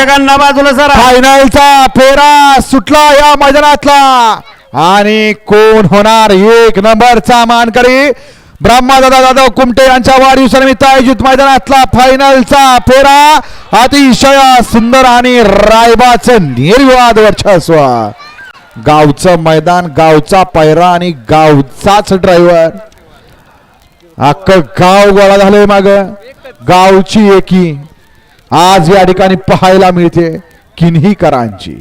प्रेक्षकांना बाजूला सर फायनलचा फेरा सुटला या मैदानातला. आणि कोण होणार? एक नंबरचा मानकरी ब्रह्मादादा जाधव कुमटे यांच्या वाढदिवसानिमित्त आयोजित मैदानातला फायनलचा फेरा. अतिशय सुंदर आणि रायबाचं निर्विवाद वर्चस्व. गावचं मैदान गावचा पैरा आणि गावचाच ड्रायव्हर अख्खं गाव गोळा झालंय माग. गावची एकी. आज या ठिकाणी पाहायला मिळते किन्हीकरांची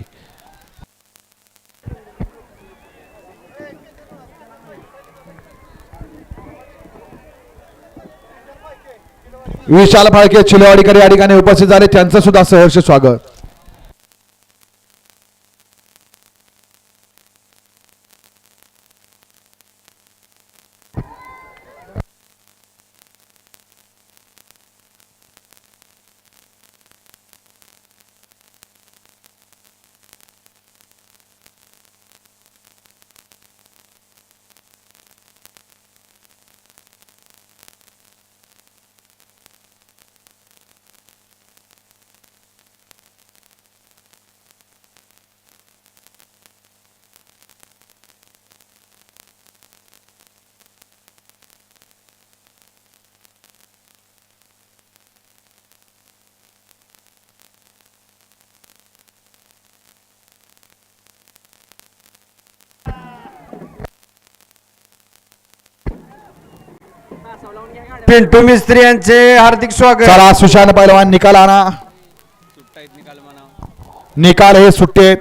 विशाल फाळके चिलेवाडीकर या ठिकाणी उपस्थित झाले. त्यांचं सुद्धा सहर्ष स्वागत. पिंटू मिस्त्री यांचे हार्दिक स्वागत. चला सुशांत पैलवान निकाल आणा. निकाल हे सुट्टे